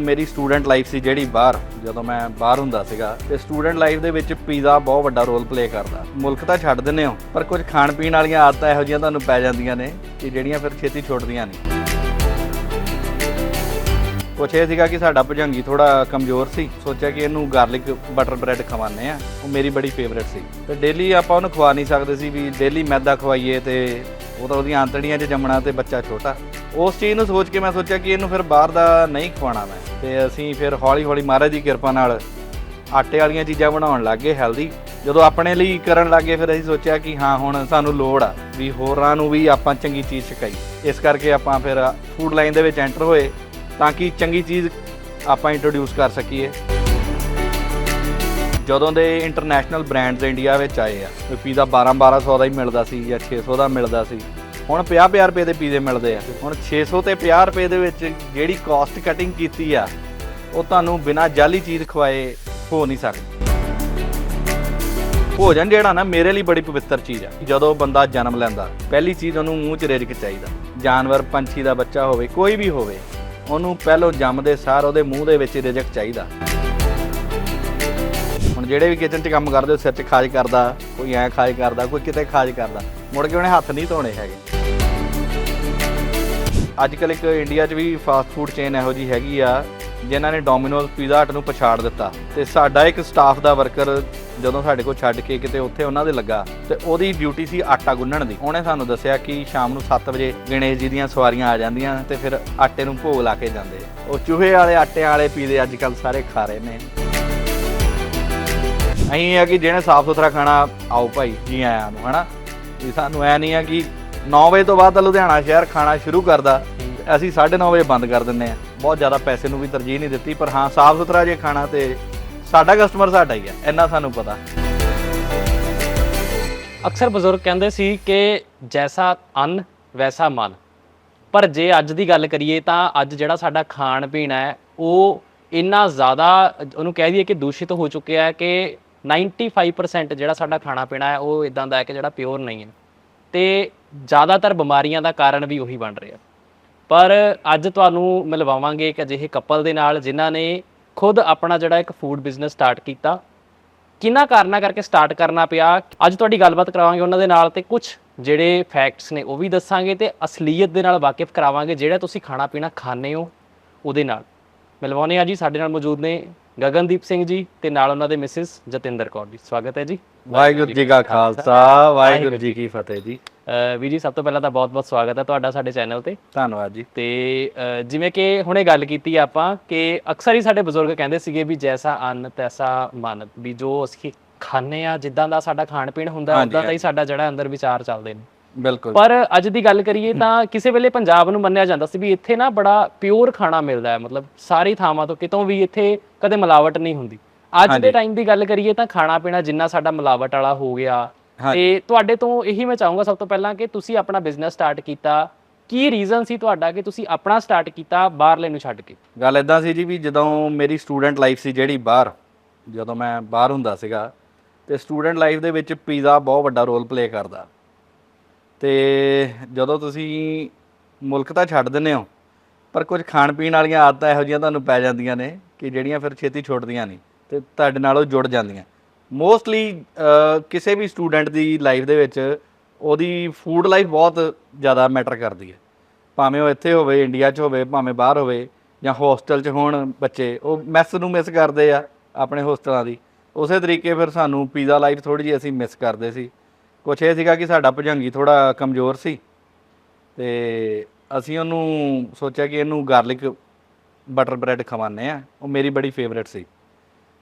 ਮੇਰੀ student life ਸੀ ਜਿਹੜੀ ਬਾਹਰ, ਜਦੋਂ ਮੈਂ ਬਾਹਰ ਹੁੰਦਾ ਸੀਗਾ, ਤੇ ਸਟੂਡੈਂਟ ਲਾਈਫ ਦੇ ਵਿੱਚ ਪੀਜ਼ਾ ਬਹੁਤ ਵੱਡਾ ਰੋਲ ਪਲੇ ਕਰਦਾ। ਮੁਲਕ ਤਾਂ ਛੱਡ ਦਿੰਦੇ ਹੋ, ਪਰ ਕੁਝ ਖਾਣ ਪੀਣ ਵਾਲੀਆਂ ਆਦਤਾਂ ਇਹੋ ਜਿਹੀਆਂ ਤੁਹਾਨੂੰ ਪੈ ਜਾਂਦੀਆਂ ਨੇ, ਕਿ ਜਿਹੜੀਆਂ ਫਿਰ ਛੇਤੀ ਛੁੱਟਦੀਆਂ ਨਹੀਂ। ਕੁਛ ਇਹ ਸੀਗਾ ਕਿ ਸਾਡਾ ਭੁਜੰਗੀ ਥੋੜਾ ਕਮਜ਼ੋਰ ਸੀ, ਸੋਚਿਆ ਕਿ ਇਹਨੂੰ ਗਾਰਲਿਕ ਬਟਰ ਬ੍ਰੈਡ ਖਵਾਉਂਦੇ ਆ ਉਹ ਮੇਰੀ ਬੜੀ ਫੇਵਰੇਟ ਸੀ। ਤੇ ਡੇਲੀ ਆਪਾਂ ਉਹਨੂੰ ਖਵਾ ਨਹੀਂ ਸਕਦੇ ਸੀ ਵੀ ਡੇਲੀ ਮੈਦਾ ਖਵਾਈਏ ਤੇ ਉਹ ਤਾਂ ਉਹਦੀਆਂ ਆਂਤੜੀਆਂ 'ਚ ਜੰਮਣਾ ਤੇ ਬੱਚਾ ਛੋਟਾ। ਉਸ ਚੀਜ਼ ਨੂੰ ਸੋਚ ਕੇ ਮੈਂ ਸੋਚਿਆ ਕਿ ਇਹਨੂੰ ਫਿਰ ਬਾਹਰ ਦਾ ਨਹੀਂ ਖਵਾਉਣਾ ਮੈਂ। ਤੇ ਅਸੀਂ ਫਿਰ ਹੌਲੀ ਹੌਲੀ ਮਹਾਰਾਜ ਦੀ ਕਿਰਪਾ ਨਾਲ ਆਟੇ ਵਾਲੀਆਂ ਚੀਜ਼ਾਂ ਬਣਾਉਣ ਲੱਗ ਗਏ ਹੈਲਦੀ ਜਦੋਂ ਆਪਣੇ ਲਈ ਕਰਨ ਲੱਗੇ ਫਿਰ ਅਸੀਂ ਸੋਚਿਆ ਕਿ ਹਾਂ, ਹੁਣ ਸਾਨੂੰ ਲੋੜ ਆ ਵੀ ਹੋਰਾਂ ਨੂੰ ਵੀ ਆਪਾਂ ਚੰਗੀ ਚੀਜ਼ ਸਿਖਾਈ। ਇਸ ਕਰਕੇ ਆਪਾਂ ਫਿਰ ਫੂਡ ਲਾਈਨ ਦੇ ਵਿੱਚ ਐਂਟਰ ਹੋਏ ਤਾਂ ਕਿ ਚੰਗੀ ਚੀਜ਼ ਆਪਾਂ ਇੰਟਰੋਡਿਊਸ ਕਰ ਸਕੀਏ। ਜਦੋਂ ਦੇ ਇੰਟਰਨੈਸ਼ਨਲ ਬ੍ਰਾਂਡਸ ਇੰਡੀਆ ਵਿੱਚ ਆਏ ਆ ਕੋਈ ਪੀਜ਼ਾ 12 1200 ਦਾ ਹੀ ਮਿਲਦਾ ਸੀ ਜਾਂ 600 ਦਾ ਮਿਲਦਾ ਸੀ। ਹੁਣ 50 50 ਰੁਪਏ ਦੇ ਪੀਜ਼ੇ ਮਿਲਦੇ ਆ। ਹੁਣ 600 ਤੇ 50 ਰੁਪਏ ਦੇ ਵਿੱਚ ਜਿਹੜੀ ਕਾਸਟ ਕਟਿੰਗ ਕੀਤੀ ਆ, ਉਹ ਤੁਹਾਨੂੰ ਬਿਨਾਂ ਜਾਲੀ ਚੀਜ਼ ਖਵਾਏ ਹੋ ਨਹੀਂ ਸਕਦੀ। ਭੋਜਨ ਜਿਹੜਾ ਨਾ, ਮੇਰੇ ਲਈ ਬੜੀ ਪਵਿੱਤਰ ਚੀਜ਼ ਆ। ਜਦੋਂ ਬੰਦਾ ਜਨਮ ਲੈਂਦਾ, ਪਹਿਲੀ ਚੀਜ਼ ਉਹਨੂੰ ਮੂੰਹ 'ਚ ਰਿਜਕ ਚਾਹੀਦਾ। ਜਾਨਵਰ, ਪੰਛੀ ਦਾ ਬੱਚਾ ਹੋਵੇ, ਕੋਈ ਵੀ ਹੋਵੇ, ਉਹਨੂੰ ਪਹਿਲੋਂ ਜੰਮਦੇ ਸਾਰ ਉਹਦੇ ਮੂੰਹ ਦੇ ਵਿੱਚ ਰਿਜਕ ਚਾਹੀਦਾ। ਜਿਹੜੇ ਵੀ ਕਿਚਨ 'ਚ ਕੰਮ ਕਰਦੇ, ਉਹ ਸਿਰ 'ਚ ਖਾਜ ਕਰਦਾ, ਕੋਈ ਐ ਖਾਜ ਕਰਦਾ, ਕੋਈ ਕਿਤੇ ਖਾਜ ਕਰਦਾ। ਮੁੜ ਕੇ ਉਹਨੇ ਹੱਥ ਨਹੀਂ ਧੋਣੇ ਹੈਗੇ। ਅੱਜ ਕੱਲ ਇੱਕ ਇੰਡੀਆ 'ਚ ਵੀ ਫਾਸਟ ਫੂਡ ਚੇਨ ਇਹੋ ਜੀ ਹੈਗੀ ਆ, ਜਿਨ੍ਹਾਂ ਨੇ ਡੋਮਿਨੋਜ਼ ਪੀਜ਼ਾ ਹਟ ਨੂੰ ਪਛਾੜ ਦਿੱਤਾ। ਤੇ ਸਾਡਾ ਇੱਕ ਸਟਾਫ ਦਾ ਵਰਕਰ ਜਦੋਂ ਸਾਡੇ ਕੋਲ ਛੱਡ ਕੇ ਕਿਤੇ ਉੱਥੇ ਉਹਨਾਂ ਦੇ ਲੱਗਾ, ਤੇ ਉਹਦੀ ਡਿਊਟੀ ਸੀ ਆਟਾ ਗੁੰਨਣ ਦੀ। ਉਹਨੇ ਸਾਨੂੰ ਦੱਸਿਆ ਕਿ ਸ਼ਾਮ ਨੂੰ 7 ਵਜੇ ਗਣੇਸ਼ ਜੀ ਦੀਆਂ ਸਵਾਰੀਆਂ ਆ ਜਾਂਦੀਆਂ, ਤੇ ਫਿਰ ਆਟੇ ਨੂੰ ਭੋਗ ਲਾ ਕੇ ਜਾਂਦੇ ਉਹ ਚੂਹੇ ਵਾਲੇ ਆਟੇ ਵਾਲੇ ਪੀਜ਼ੇ ਅੱਜ ਕੱਲ ਸਾਰੇ ਖਾ ਰਹੇ ਨੇ। ਅਸੀਂ ਆ ਕਿ ਜਿਹਨੇ ਸਾਫ਼ ਸੁਥਰਾ ਖਾਣਾ, ਆਓ ਭਾਈ, ਜੀ ਆਇਆਂ ਨੂੰ, ਹਨਾ? ਵੀ ਸਾਨੂੰ ਐ ਨਹੀਂ ਆ ਕਿ 9 ਵਜੇ ਤੋਂ ਬਾਅਦ ਤਾਂ ਲੁਧਿਆਣਾ ਸ਼ਹਿਰ ਖਾਣਾ ਸ਼ੁਰੂ ਕਰਦਾ ਤੇ ਅਸੀਂ 9:30 ਵਜੇ ਬੰਦ ਕਰ ਦਿੰਨੇ ਆ। ਬਹੁਤ ਜ਼ਿਆਦਾ ਪੈਸੇ ਨੂੰ ਵੀ ਤਰਜੀਹ ਨਹੀਂ ਦਿੱਤੀ, ਪਰ ਹਾਂ, ਸਾਫ਼ ਸੁਥਰਾ ਜੇ ਖਾਣਾ ਤੇ ਸਾਡਾ ਕਸਟਮਰ ਸਾਡਾ ਹੀ ਆ, ਇੰਨਾ ਸਾਨੂੰ ਪਤਾ। ਅਕਸਰ ਬਜ਼ੁਰਗ ਕਹਿੰਦੇ ਸੀ ਕਿ ਜੈਸਾ ਅੰਨ, ਵੈਸਾ ਮਨ। ਪਰ ਜੇ ਅੱਜ ਦੀ ਗੱਲ ਕਰੀਏ ਤਾਂ ਅੱਜ ਜਿਹੜਾ ਸਾਡਾ ਖਾਣ ਪੀਣ ਹੈ, ਉਹ ਇੰਨਾ ਜ਼ਿਆਦਾ, ਉਹਨੂੰ ਕਹਿ ਦਈਏ ਕਿ ਦੂਸ਼ਿਤ ਹੋ ਚੁੱਕਿਆ ਹੈ ਕਿ 95% ਜਿਹੜਾ ਸਾਡਾ ਖਾਣਾ ਪੀਣਾ ਹੈ, ਉਹ ਇਦਾਂ ਦਾ ਹੈ ਕਿ ਜਿਹੜਾ ਪਿਓਰ ਨਹੀਂ ਹੈ। ਤੇ ਜ਼ਿਆਦਾਤਰ ਬਿਮਾਰੀਆਂ ਦਾ ਕਾਰਨ ਵੀ ਉਹੀ ਬਣ ਰਿਹਾ। ਪਰ ਅੱਜ ਤੁਹਾਨੂੰ ਮਿਲਵਾਵਾਂਗੇ ਇੱਕ ਅਜਿਹੇ ਕਪਲ ਦੇ ਨਾਲ, ਜਿਨ੍ਹਾਂ ਨੇ ਖੁਦ ਆਪਣਾ ਜਿਹੜਾ ਇੱਕ ਫੂਡ ਬਿਜ਼ਨਸ ਸਟਾਰਟ ਕੀਤਾ। ਕਿੰਨਾ ਕਾਰਨਾਂ ਕਰਕੇ ਸਟਾਰਟ ਕਰਨਾ ਪਿਆ? ਅੱਜ ਤੁਹਾਡੀ ਗੱਲਬਾਤ ਕਰਾਵਾਂਗੇ ਉਹਨਾਂ ਦੇ ਨਾਲ ਤੇ ਕੁਝ ਜਿਹੜੇ ਫੈਕਟਸ ਨੇ ਉਹ ਵੀ ਦੱਸਾਂਗੇ ਤੇ ਅਸਲੀਅਤ ਦੇ ਨਾਲ ਵਾਕਿਫ ਕਰਾਵਾਂਗੇ, ਜਿਹੜਾ ਤੁਸੀਂ ਖਾਣਾ ਪੀਣਾ ਖਾਣੇ ਹੋ ਉਹਦੇ ਨਾਲ। ਮਿਲਵਾਉਣੇ ਆ ਜੀ, ਸਾਡੇ ਨਾਲ ਮੌਜੂਦ ਨੇ ਗਗਨਦੀਪ ਸਿੰਘ ਜੀ ਤੇ ਨਾਲ ਉਹਨਾਂ ਦੇ ਮਿਸਿਸ ਜਤਿੰਦਰ ਕੌਰ ਜੀ। ਸਵਾਗਤ ਹੈ ਜੀ। ਵਾਹਿਗੁਰੂ ਜੀ ਕਾ ਖਾਲਸਾ ਵਾਹਿਗੁਰੂ ਜੀ ਕੀ ਫਤਿਹ ਜੀ। ਵੀਰ ਜੀ ਸਭ ਤੋਂ ਪਹਿਲਾਂ ਤਾਂ ਬਹੁਤ-ਬਹੁਤ ਸਵਾਗਤ ਹੈ ਤੁਹਾਡਾ ਸਾਡੇ ਚੈਨਲ ਤੇ। ਧੰਨਵਾਦ ਜੀ। ਤੇ ਜਿਵੇਂ ਕਿ ਹੁਣੇ ਗੱਲ ਕੀਤੀ ਆਪਾਂ ਕਿ ਅਕਸਰ ਹੀ ਸਾਡੇ ਬਜ਼ੁਰਗ ਕਹਿੰਦੇ ਸੀਗੇ ਵੀ ਜੈਸਾ ਅੰਨ ਤੈਸਾ ਮਨ ਵੀ ਜੋ ਅਸੀਂ ਖਾਣੇ ਆ ਜਿੱਦਾਂ ਦਾ ਸਾਡਾ ਖਾਣ ਪੀਣ ਹੁੰਦਾ ਉਦਾਂ ਦਾ ਹੀ ਸਾਡਾ ਜਿਹੜਾ ਅੰਦਰ ਵਿਚਾਰ ਚੱਲਦੇ ਨੇ। ਬਿਲਕੁਲ। ਪਰ ਅੱਜ ਦੀ ਗੱਲ ਕਰੀਏ ਤਾਂ ਕਿਸੇ ਵੇਲੇ ਪੰਜਾਬ ਨੂੰ ਮੰਨਿਆ ਜਾਂਦਾ ਸੀ ਵੀ ਇੱਥੇ ਨਾ ਬੜਾ ਪਿਓਰ ਖਾਣਾ ਮਿਲਦਾ ਹੈ ਮਤਲਬ ਸਾਰੀ ਥਾਵਾਂ ਤੋਂ ਕਿਤੋਂ ਵੀ ਇੱਥੇ ਕਦੇ ਮਿਲਾਵਟ ਨਹੀਂ ਹੁੰਦੀ। ਅੱਜ ਦੇ ਟਾਈਮ ਦੀ ਗੱਲ ਕਰੀਏ ਤਾਂ ਖਾਣਾ ਪੀਣਾ ਜਿੰਨਾ ਸਾਡਾ ਮਿਲਾਵਟ ਵਾਲਾ ਹੋ ਗਿਆ ਤੇ ਤੁਹਾਡੇ ਤੋਂ ਇਹੀ ਮੈਂ ਚਾਹੂੰਗਾ ਸਭ ਤੋਂ ਪਹਿਲਾਂ ਕਿ ਤੁਸੀਂ ਆਪਣਾ ਬਿਜ਼ਨਸ ਸਟਾਰਟ ਕੀਤਾ। ਕੀ ਰੀਜ਼ਨ ਸੀ ਤੁਹਾਡਾ ਕਿ ਤੁਸੀਂ ਆਪਣਾ ਸਟਾਰਟ ਕੀਤਾ ਬਾਹਰਲੇ ਨੂੰ ਛੱਡ ਕੇ? ਗੱਲ ਇਦਾਂ ਸੀ ਜੀ ਵੀ ਜਦੋਂ ਮੇਰੀ ਸਟੂਡੈਂਟ ਲਾਈਫ ਸੀ ਜਿਹੜੀ ਬਾਹਰ ਜਦੋਂ ਮੈਂ ਬਾਹਰ ਹੁੰਦਾ ਸੀਗਾ ਤੇ ਸਟੂਡੈਂਟ ਲਾਈਫ ਦੇ ਵਿੱਚ ਪੀਜ਼ਾ ਬਹੁਤ ਵੱਡਾ ਰੋਲ ਪਲੇ ਕਰਦਾ। ਤੇ ਜਦੋਂ ਤੁਸੀਂ ਮੁਲਕ ਤਾਂ ਛੱਡ ਦਿੰਦੇ ਹੋ, ਪਰ ਕੁਝ ਖਾਣ ਪੀਣ ਵਾਲੀਆਂ ਆਦਤਾਂ ਇਹੋ ਜਿਹੀਆਂ ਤੁਹਾਨੂੰ ਪੈ ਜਾਂਦੀਆਂ ਨੇ ਕਿ ਜਿਹੜੀਆਂ ਫਿਰ ਛੇਤੀ ਛੁੱਟਦੀਆਂ ਨਹੀਂ ਤੇ ਤੁਹਾਡੇ ਨਾਲ ਉਹ ਜੁੜ ਜਾਂਦੀਆਂ। ਮੋਸਟਲੀ ਕਿਸੇ ਵੀ ਸਟੂਡੈਂਟ ਦੀ ਲਾਈਫ ਦੇ ਵਿੱਚ ਉਹਦੀ ਫੂਡ ਲਾਈਫ ਬਹੁਤ ਜ਼ਿਆਦਾ ਮੈਟਰ ਕਰਦੀ ਹੈ। ਭਾਵੇਂ ਉਹ ਇੱਥੇ ਹੋਵੇ ਇੰਡੀਆ 'ਚ ਹੋਵੇ, ਭਾਵੇਂ ਬਾਹਰ ਹੋਵੇ ਜਾਂ ਹੋਸਟਲ 'ਚ ਹੋਣ ਬੱਚੇ, ਉਹ ਮੈਸ ਨੂੰ ਮਿਸ ਕਰਦੇ ਆ ਆਪਣੇ ਹੋਸਟਲਾਂ ਦੀ। ਉਸੇ ਤਰੀਕੇ ਫਿਰ ਸਾਨੂੰ ਪੀਜ਼ਾ ਲਾਈਫ ਥੋੜੀ ਜਿਹੀ ਅਸੀਂ ਮਿਸ ਕਰਦੇ ਸੀ। ਕੁਛ ਇਹ ਸੀਗਾ ਕਿ ਸਾਡਾ ਭੁਜੰਗੀ ਥੋੜਾ ਕਮਜ਼ੋਰ ਸੀ ਤੇ ਅਸੀਂ ਉਹਨੂੰ ਸੋਚਿਆ ਕਿ ਇਹਨੂੰ ਗਾਰਲਿਕ ਬਟਰ ਬ੍ਰੈਡ ਖਵਾਉਂਦੇ ਆ ਉਹ ਮੇਰੀ ਬੜੀ ਫੇਵਰੇਟ ਸੀ।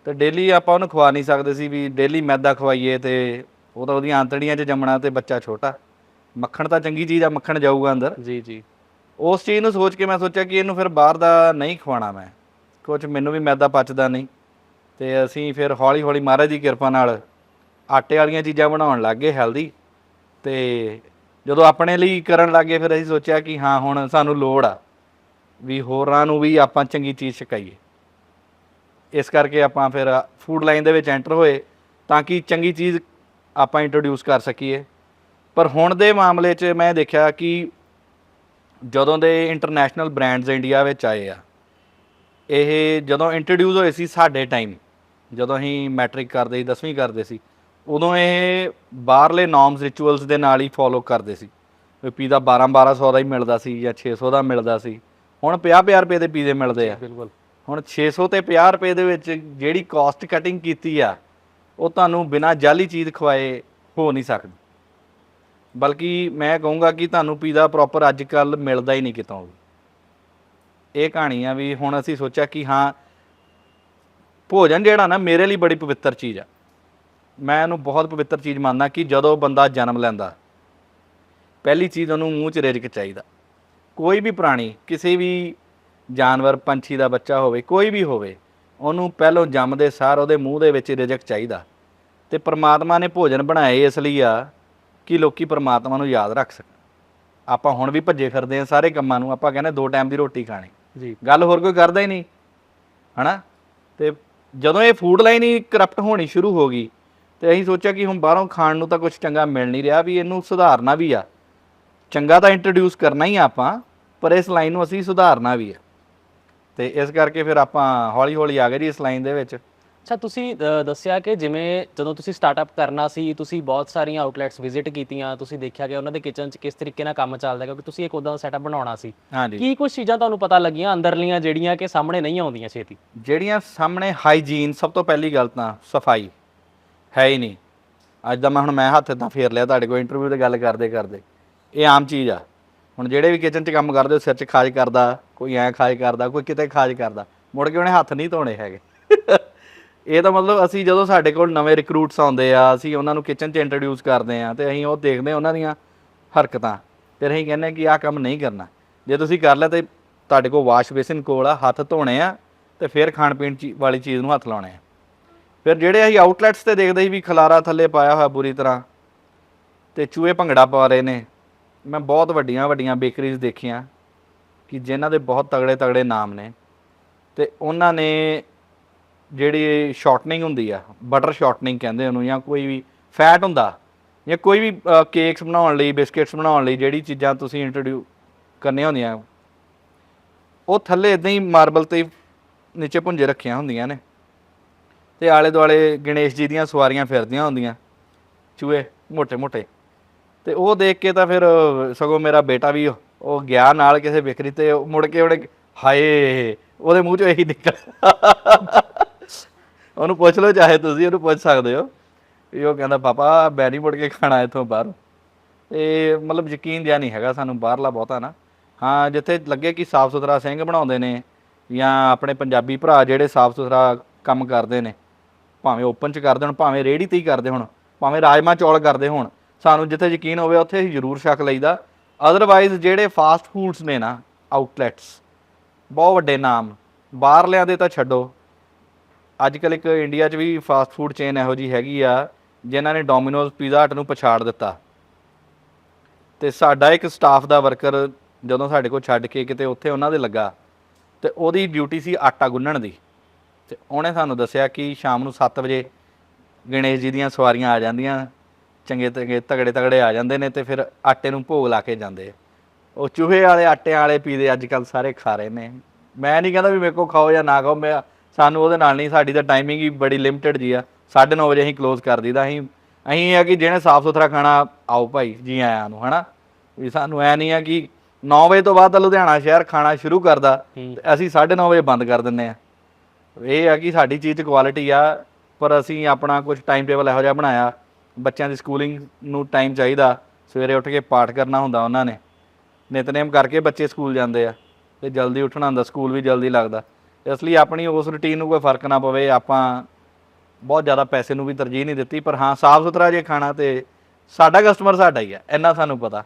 ਤੇ ਡੇਲੀ ਆਪਾਂ ਉਹਨੂੰ ਖਵਾ ਨਹੀਂ ਸਕਦੇ ਸੀ ਵੀ ਡੇਲੀ ਮੈਦਾ ਖਵਾਈਏ ਤੇ ਉਹ ਤਾਂ ਉਹਦੀਆਂ ਆਂਤੜੀਆਂ 'ਚ ਜੰਮਣਾ ਤੇ ਬੱਚਾ ਛੋਟਾ। ਮੱਖਣ ਤਾਂ ਚੰਗੀ ਚੀਜ਼ ਆ ਮੱਖਣ ਜਾਊਗਾ ਅੰਦਰ। ਜੀ ਜੀ। ਉਸ ਚੀਜ਼ ਨੂੰ ਸੋਚ ਕੇ ਮੈਂ ਸੋਚਿਆ ਕਿ ਇਹਨੂੰ ਫਿਰ ਬਾਹਰ ਦਾ ਨਹੀਂ ਖਵਾਉਣਾ ਮੈਂ। ਕੁਝ ਮੈਨੂੰ ਵੀ ਮੈਦਾ ਪਚਦਾ ਨਹੀਂ। ਤੇ ਅਸੀਂ ਫਿਰ ਹੌਲੀ ਹੌਲੀ ਮਹਾਰਾਜ ਦੀ ਕਿਰਪਾ ਨਾਲ ਆਟੇ ਵਾਲੀਆਂ ਚੀਜ਼ਾਂ ਬਣਾਉਣ ਲੱਗ ਗਏ ਹੈਲਦੀ ਤੇ ਜਦੋਂ ਆਪਣੇ ਲਈ ਕਰਨ ਲੱਗੇ ਫਿਰ ਅਸੀਂ ਸੋਚਿਆ ਕਿ ਹਾਂ, ਹੁਣ ਸਾਨੂੰ ਲੋੜ ਆ ਵੀ ਹੋਰਾਂ ਨੂੰ ਵੀ ਆਪਾਂ ਚੰਗੀ ਚੀਜ਼ ਛਕਾਈਏ ਇਸ ਕਰਕੇ ਆਪਾਂ ਫਿਰ ਫੂਡ ਲਾਈਨ ਦੇ ਵਿੱਚ ਐਂਟਰ ਹੋਏ ਤਾਂ ਕਿ ਚੰਗੀ ਚੀਜ਼ ਆਪਾਂ ਇੰਟਰੋਡਿਊਸ ਕਰ ਸਕੀਏ। ਪਰ ਹੁਣ ਦੇ ਮਾਮਲੇ 'ਚ ਮੈਂ ਦੇਖਿਆ ਕਿ ਜਦੋਂ ਦੇ ਇੰਟਰਨੈਸ਼ਨਲ ਬ੍ਰਾਂਡਸ ਇੰਡੀਆ ਵਿੱਚ ਆਏ ਆ, ਇਹ ਜਦੋਂ ਇੰਟਰੋਡਿਊਸ ਹੋਏ ਸੀ ਸਾਡੇ ਟਾਈਮ ਜਦੋਂ ਅਸੀਂ ਮੈਟ੍ਰਿਕ ਕਰਦੇ ਸੀ 10ਵੀਂ ਕਰਦੇ ਸੀ ਉਦੋਂ ਇਹ ਬਾਹਰਲੇ ਨਾਰਮਸ ਰਿਚੁਅਲਸ ਦੇ ਨਾਲ ਹੀ ਫੋਲੋ ਕਰਦੇ ਸੀ। ਵੀ ਪੀਜ਼ਾ 12 1200 ਦਾ ਹੀ ਮਿਲਦਾ ਸੀ ਜਾਂ 600 ਦਾ ਮਿਲਦਾ ਸੀ। ਹੁਣ 50 50 ਰੁਪਏ ਦੇ ਪੀਜ਼ੇ ਮਿਲਦੇ ਆ। ਬਿਲਕੁਲ। ਹੁਣ 600 ਤੇ 50 ਰੁਪਏ ਦੇ ਵਿੱਚ ਜਿਹੜੀ ਕਾਸਟ ਕਟਿੰਗ ਕੀਤੀ ਆ ਉਹ ਤੁਹਾਨੂੰ ਬਿਨਾਂ ਜਾਲੀ ਚੀਜ਼ ਖਵਾਏ ਹੋ ਨਹੀਂ ਸਕਦੀ। ਬਲਕਿ ਮੈਂ ਕਹੂੰਗਾ ਕਿ ਤੁਹਾਨੂੰ ਪੀਜ਼ਾ ਪ੍ਰੋਪਰ ਅੱਜ ਕੱਲ ਮਿਲਦਾ ਹੀ ਨਹੀਂ ਕਿਤੋਂ ਵੀ। ਇਹ ਕਹਾਣੀ ਆ ਵੀ ਹੁਣ ਅਸੀਂ ਸੋਚਿਆ ਕਿ ਹਾਂ ਭੋਜਨ ਜਿਹੜਾ ਨਾ ਮੇਰੇ ਲਈ ਬੜੀ ਪਵਿੱਤਰ ਚੀਜ਼ ਆ। ਮੈਂ ਇਹਨੂੰ ਬਹੁਤ ਪਵਿੱਤਰ ਚੀਜ਼ ਮੰਨਦਾ ਕਿ ਜਦੋਂ ਬੰਦਾ ਜਨਮ ਲੈਂਦਾ ਪਹਿਲੀ ਚੀਜ਼ ਉਹਨੂੰ ਮੂੰਹ 'ਚ ਰਿਜਕ ਚਾਹੀਦਾ। ਕੋਈ ਵੀ ਪ੍ਰਾਣੀ ਕਿਸੇ ਵੀ ਜਾਨਵਰ ਪੰਛੀ ਦਾ ਬੱਚਾ ਹੋਵੇ ਕੋਈ ਵੀ ਹੋਵੇ ਉਹਨੂੰ ਪਹਿਲੋਂ ਜੰਮਦੇ ਸਾਰ ਉਹਦੇ ਮੂੰਹ ਦੇ ਵਿੱਚ ਰਿਜਕ ਚਾਹੀਦਾ। ਤੇ ਪ੍ਰਮਾਤਮਾ ਨੇ ਭੋਜਨ ਬਣਾਏ ਇਸ ਲਈ ਆ ਕਿ ਲੋਕੀ ਪ੍ਰਮਾਤਮਾ ਨੂੰ ਯਾਦ ਰੱਖ ਸਕਣ। ਆਪਾਂ ਹੁਣ ਵੀ ਭੱਜੇ ਫਿਰਦੇ ਆ ਸਾਰੇ ਕੰਮਾਂ ਨੂੰ ਆਪਾਂ ਕਹਿੰਦੇ ਦੋ ਟਾਈਮ ਦੀ ਰੋਟੀ ਖਾਣੀ। ਜੀ। ਗੱਲ ਹੋਰ ਕੋਈ ਕਰਦਾ ਹੀ ਨਹੀਂ ਹਨਾ? ਤੇ ਜਦੋਂ ਇਹ ਫੂਡ ਲਾਈਨ ਹੀ ਕਰਪਟ ਹੋਣੀ ਸ਼ੁਰੂ ਹੋ ਗਈ ਤੇ ਅਸੀਂ ਸੋਚਿਆ ਕਿ ਹੁਣ ਬਾਹਰੋਂ ਖਾਣ ਨੂੰ ਤਾਂ ਕੁਝ ਚੰਗਾ ਮਿਲ ਨਹੀਂ ਰਿਹਾ ਵੀ ਇਹਨੂੰ ਸੁਧਾਰਨਾ ਵੀ ਆ। ਚੰਗਾ ਤਾਂ ਇੰਟਰੋਡਿਊਸ ਕਰਨਾ ਹੀ ਆ ਆਪਾਂ ਪਰ ਇਸ ਲਾਈਨ ਨੂੰ ਅਸੀਂ ਸੁਧਾਰਨਾ ਵੀ ਆ। ਤੇ ਇਸ ਕਰਕੇ ਫਿਰ ਆਪਾਂ ਹੌਲੀ ਹੌਲੀ ਆ ਗਏ ਜੀ ਇਸ ਲਾਈਨ ਦੇ ਵਿੱਚ। ਅੱਛਾ ਤੁਸੀਂ ਅ, ਦੱਸਿਆ ਕਿ ਜਿਵੇਂ ਜਦੋਂ ਤੁਸੀਂ ਸਟਾਰਟਅਪ ਕਰਨਾ ਸੀ ਤੁਸੀਂ ਬਹੁਤ ਸਾਰੀਆਂ ਆਊਟਲੈਟਸ ਵਿਜ਼ਿਟ ਕੀਤੀਆਂ ਤੁਸੀਂ ਦੇਖਿਆ ਕਿ ਉਹਨਾਂ ਦੇ ਕਿਚਨ 'ਚ ਕਿਸ ਤਰੀਕੇ ਨਾਲ ਕੰਮ ਚੱਲਦਾ ਕਿਉਂਕਿ ਤੁਸੀਂ ਇੱਕ ਉਦਾਂ ਦਾ ਸੈਟਅਪ ਬਣਾਉਣਾ ਸੀ। ਹਾਂਜੀ। ਕੀ ਕੁਝ ਚੀਜ਼ਾਂ ਤੁਹਾਨੂੰ ਪਤਾ ਲੱਗੀਆਂ ਅੰਦਰਲੀਆਂ ਜਿਹੜੀਆਂ ਕਿ ਸਾਹਮਣੇ ਨਹੀਂ ਆਉਂਦੀਆਂ ਛੇਤੀ? ਜਿਹੜੀਆਂ ਸਾਹਮਣੇ ਹਾਈਜੀਨ ਸਭ ਤੋਂ ਪਹਿਲੀ ਗੱਲ ਤਾਂ ਸਫ਼ਾਈ। ਹੈ ਹੀ ਨਹੀਂ। ਅੱਜ ਦਾ ਮੈਂ ਹੁਣ ਮੈਂ ਹੱਥ ਇਦਾਂ ਫੇਰ ਲਿਆ ਤੁਹਾਡੇ ਕੋਲ ਇੰਟਰਵਿਊ ਤੇ ਗੱਲ ਕਰਦੇ ਕਰਦੇ। ਇਹ ਆਮ ਚੀਜ਼ ਆ। ਹੁਣ ਜਿਹੜੇ ਵੀ ਕਿਚਨ 'ਚ ਕੰਮ ਕਰਦੇ, ਉਹ ਸਿਰ 'ਚ ਖਾਜ ਕਰਦਾ, ਕੋਈ ਐਂ ਖਾਜ ਕਰਦਾ, ਕੋਈ ਕਿਤੇ ਖਾਜ ਕਰਦਾ। ਮੁੜ ਕੇ ਉਹਨੇ ਹੱਥ ਨਹੀਂ ਧੋਣੇ ਹੈਗੇ। ਇਹ ਤਾਂ ਮਤਲਬ ਅਸੀਂ ਜਦੋਂ ਸਾਡੇ ਕੋਲ ਨਵੇਂ ਰਿਕਰੂਟਸ ਆਉਂਦੇ ਆ, ਅਸੀਂ ਉਹਨਾਂ ਨੂੰ ਕਿਚਨ 'ਚ ਇੰਟਰੋਡਿਊਸ ਕਰਦੇ ਆ ਤੇ ਅਸੀਂ ਉਹ ਦੇਖਦੇ ਹਾਂ ਉਹਨਾਂ ਦੀਆਂ ਹਰਕਤਾਂ। ਫਿਰ ਅਸੀਂ ਕਹਿੰਦੇ ਹਾਂ ਕਿ ਆਹ ਕੰਮ ਨਹੀਂ ਕਰਨਾ। ਜੇ ਤੁਸੀਂ ਕਰ ਲਿਆ ਤੇ ਤੁਹਾਡੇ ਕੋਲ ਵਾਸ਼ ਬੇਸਿਨ ਕੋਲ ਆ, ਹੱਥ ਧੋਣੇ ਆ ਤੇ ਫਿਰ ਖਾਣ ਪੀਣ ਚੀ- ਵਾਲੀ ਚੀਜ਼ ਨੂੰ ਹੱਥ ਲਾਉਣੇ ਆ। ਫਿਰ ਜਿਹੜੇ ਅਸੀਂ ਆਊਟਲੈਟਸ ਤੇ ਦੇਖਦੇ ਸੀ ਵੀ ਖਲਾਰਾ ਥੱਲੇ ਪਾਇਆ ਹੋਇਆ ਬੁਰੀ ਤਰ੍ਹਾਂ ਤੇ ਚੂਹੇ ਭੰਗੜਾ ਪਾ ਰਹੇ ਨੇ, ਮੈਂ ਬਹੁਤ ਵੱਡੀਆਂ ਵੱਡੀਆਂ ਬੇਕਰੀਜ਼ ਦੇਖੀਆਂ ਕਿ ਜਿਨ੍ਹਾਂ ਦੇ ਬਹੁਤ ਤਗੜੇ ਤਗੜੇ ਨਾਮ ਨੇ ਤੇ ਉਹਨਾਂ ਨੇ ਜਿਹੜੀ ਸ਼ਾਰਟਨਿੰਗ ਹੁੰਦੀ ਆ ਬਟਰ ਸ਼ਾਰਟਨਿੰਗ ਕਹਿੰਦੇ ਉਹਨੂੰ ਜਾਂ ਕੋਈ ਵੀ ਫੈਟ ਹੁੰਦਾ ਜਾਂ ਕੋਈ ਵੀ ਕੇਕਸ ਬਣਾਉਣ ਲਈ ਬਿਸਕਟਸ ਬਣਾਉਣ ਲਈ ਜਿਹੜੀ ਚੀਜ਼ਾਂ ਤੁਸੀਂ ਇੰਟਰੋਡਿਊ ਕਰਨੀਆਂ ਹੁੰਦੀਆਂ, ਉਹ ਥੱਲੇ ਇਦਾਂ ਹੀ ਮਾਰਬਲ ਤੇ ਨੀਚੇ ਪੁੰਜੇ ਰੱਖੀਆਂ ਹੁੰਦੀਆਂ ਨੇ। ਤੇ ਆਲੇ ਦੁਆਲੇ ਗਣੇਸ਼ ਜੀ ਦੀਆਂ ਸਵਾਰੀਆਂ ਫਿਰਦੀਆਂ ਹੁੰਦੀਆਂ, ਚੂਹੇ ਮੋਟੇ ਮੋਟੇ। ਤੇ ਉਹ ਦੇਖ ਕੇ ਤਾਂ ਫਿਰ ਸਗੋਂ ਮੇਰਾ ਬੇਟਾ ਵੀ ਉਹ ਗਿਆ ਨਾਲ ਕਿਸੇ ਵਿਕਰੀ ਤੇ ਮੁੜ ਕੇ ਉਹਨੇ ਹਾਏ, ਉਹਦੇ ਮੂੰਹ ਚੋਂ ਇਹੀ ਨਿਕਲ। ਉਹਨੂੰ ਪੁੱਛ ਲਓ ਚਾਹੇ ਤੁਸੀਂ, ਉਹਨੂੰ ਪੁੱਛ ਸਕਦੇ ਹੋ ਵੀ ਉਹ ਕਹਿੰਦਾ, ਪਾਪਾ, ਮੈਂ ਨਹੀਂ ਮੁੜ ਕੇ ਖਾਣਾ ਇੱਥੋਂ ਬਾਹਰ। ਤੇ ਮਤਲਬ ਯਕੀਨ ਜਿਆ ਨਹੀਂ ਹੈਗਾ ਸਾਨੂੰ, ਬਾਹਰਲਾ ਬਹੁਤਾ ਨਾ। ਹਾਂ, ਜਿੱਥੇ ਲੱਗੇ ਕਿ ਸਾਫ਼ ਸੁਥਰਾ ਸਿੰਘ ਬਣਾਉਂਦੇ ਨੇ ਜਾਂ ਆਪਣੇ ਪੰਜਾਬੀ ਭਰਾ ਜਿਹੜੇ ਸਾਫ਼ ਸੁਥਰਾ ਕੰਮ ਕਰਦੇ ਨੇ ਭਾਵੇਂ ਓਪਨ ਚ ਕਰਦੇ ਹੋਣ, ਭਾਵੇਂ ਰੇਹੜੀ ਤੇ ਹੀ ਕਰਦੇ ਹੋਣ, ਭਾਵੇਂ ਰਾਜਮਾ ਚੌਲ ਕਰਦੇ ਹੋਣ, ਸਾਨੂੰ ਜਿੱਥੇ ਯਕੀਨ ਹੋਵੇ ਉੱਥੇ ਅਸੀਂ ਜ਼ਰੂਰ ਸ਼ੱਕ ਲਈਦਾ। ਅਦਰਵਾਈਜ਼ ਜਿਹੜੇ ਫਾਸਟ ਫੂਡਸ ਨੇ ਨਾ ਆਊਟਲੈਟਸ ਬਹੁਤ ਵੱਡੇ ਨਾਮ, ਬਾਹਰਲਿਆਂ ਦੇ ਤਾਂ ਛੱਡੋ। ਅੱਜ ਕੱਲ ਇੱਕ ਇੰਡੀਆ 'ਚ ਵੀ ਫਾਸਟ ਫੂਡ ਚੇਨ ਇਹੋ ਜੀ ਹੈਗੀ ਆ, ਜਿਨ੍ਹਾਂ ਨੇ ਡੋਮਿਨੋਜ਼ ਪੀਜ਼ਾ ਹਟ ਨੂੰ ਪਛਾੜ ਦਿੱਤਾ। ਤੇ ਸਾਡਾ ਇੱਕ ਸਟਾਫ ਦਾ ਵਰਕਰ ਜਦੋਂ ਸਾਡੇ ਕੋਲ ਛੱਡ ਕੇ ਕਿਤੇ ਉੱਥੇ ਉਹਨਾਂ ਦੇ ਲੱਗਾ, ਤੇ ਉਹਦੀ ਡਿਊਟੀ ਸੀ ਆਟਾ ਗੁੰਨਣ ਦੀ। ਤੇ ਉਹਨੇ ਸਾਨੂੰ ਦੱਸਿਆ ਕਿ ਸ਼ਾਮ ਨੂੰ 7 ਵਜੇ ਗਣੇਸ਼ ਜੀ ਦੀਆਂ ਸਵਾਰੀਆਂ ਆ ਜਾਂਦੀਆਂ ਚੰਗੇ ਚੰਗੇ ਤਗੜੇ ਤਗੜੇ ਆ ਜਾਂਦੇ ਨੇ ਤੇ ਫਿਰ ਆਟੇ ਨੂੰ ਭੋਗ ਲਾ ਕੇ ਜਾਂਦੇ ਉਹ ਚੂਹੇ ਵਾਲੇ ਆਟਿਆਂ ਵਾਲੇ ਪੀਜ਼ੇ ਅੱਜ ਕੱਲ ਸਾਰੇ ਖਾ ਰਹੇ ਨੇ। ਮੈਂ ਨਹੀਂ ਕਹਿੰਦਾ ਵੀ ਮੇਰੇ ਕੋ ਖਾਓ ਜਾਂ ਨਾ ਖਾਓ ਮੈਂ ਸਾਨੂੰ ਉਹਦੇ ਨਾਲ ਨਹੀਂ ਸਾਡੀ ਤਾਂ ਟਾਈਮਿੰਗ ਹੀ ਬੜੀ ਲਿਮਟਿਡ ਜੀ ਆ। 9:30 ਵਜੇ ਅਸੀਂ ਕਲੋਜ਼ ਕਰ ਦਈਦਾ ਅਸੀਂ ਅਸੀਂ ਆ ਕਿ ਜਿਹਨੇ ਸਾਫ਼ ਸੁਥਰਾ ਖਾਣਾ ਆਓ ਭਾਈ ਜੀ ਆਇਆਂ ਨੂੰ ਹਨਾ? ਵੀ ਸਾਨੂੰ ਐ ਨਹੀਂ ਆ ਕਿ 9 ਵਜੇ ਤੋਂ ਬਾਅਦ ਲੁਧਿਆਣਾ ਸ਼ਹਿਰ ਖਾਣਾ ਸ਼ੁਰੂ ਕਰਦਾ ਅਸੀਂ 9:30 ਵਜੇ ਬੰਦ ਕਰ ਦਿੰਨੇ ਆ। ਇਹ ਆ ਕਿ ਸਾਡੀ ਚੀਜ਼ 'ਚ ਕੁਆਲਿਟੀ ਆ, ਪਰ ਅਸੀਂ ਆਪਣਾ ਕੁਝ ਟਾਈਮ ਟੇਬਲ ਇਹੋ ਜਿਹਾ ਬਣਾਇਆ। ਬੱਚਿਆਂ ਦੀ ਸਕੂਲਿੰਗ ਨੂੰ ਟਾਈਮ ਚਾਹੀਦਾ। ਸਵੇਰੇ ਉੱਠ ਕੇ ਪਾਠ ਕਰਨਾ ਹੁੰਦਾ ਉਹਨਾਂ ਨੇ। ਨਿਤਨੇਮ ਕਰਕੇ ਬੱਚੇ ਸਕੂਲ ਜਾਂਦੇ ਆ। ਤੇ ਜਲਦੀ ਉੱਠਣਾ ਹੁੰਦਾ ਸਕੂਲ ਵੀ ਜਲਦੀ ਲੱਗਦਾ। ਇਸ ਲਈ ਆਪਣੀ ਉਸ ਰੁਟੀਨ ਨੂੰ ਕੋਈ ਫ਼ਰਕ ਨਾ ਪਵੇ। ਆਪਾਂ ਬਹੁਤ ਜ਼ਿਆਦਾ ਪੈਸੇ ਨੂੰ ਵੀ ਤਰਜੀਹ ਨਹੀਂ ਦਿੱਤੀ, ਪਰ ਹਾਂ ਸਾਫ਼ ਸੁਥਰਾ ਜੇ ਖਾਣਾ ਤੇ ਸਾਡਾ ਕਸਟਮਰ ਸਾਡਾ ਹੀ ਆ। ਇੰਨਾ ਸਾਨੂੰ ਪਤਾ।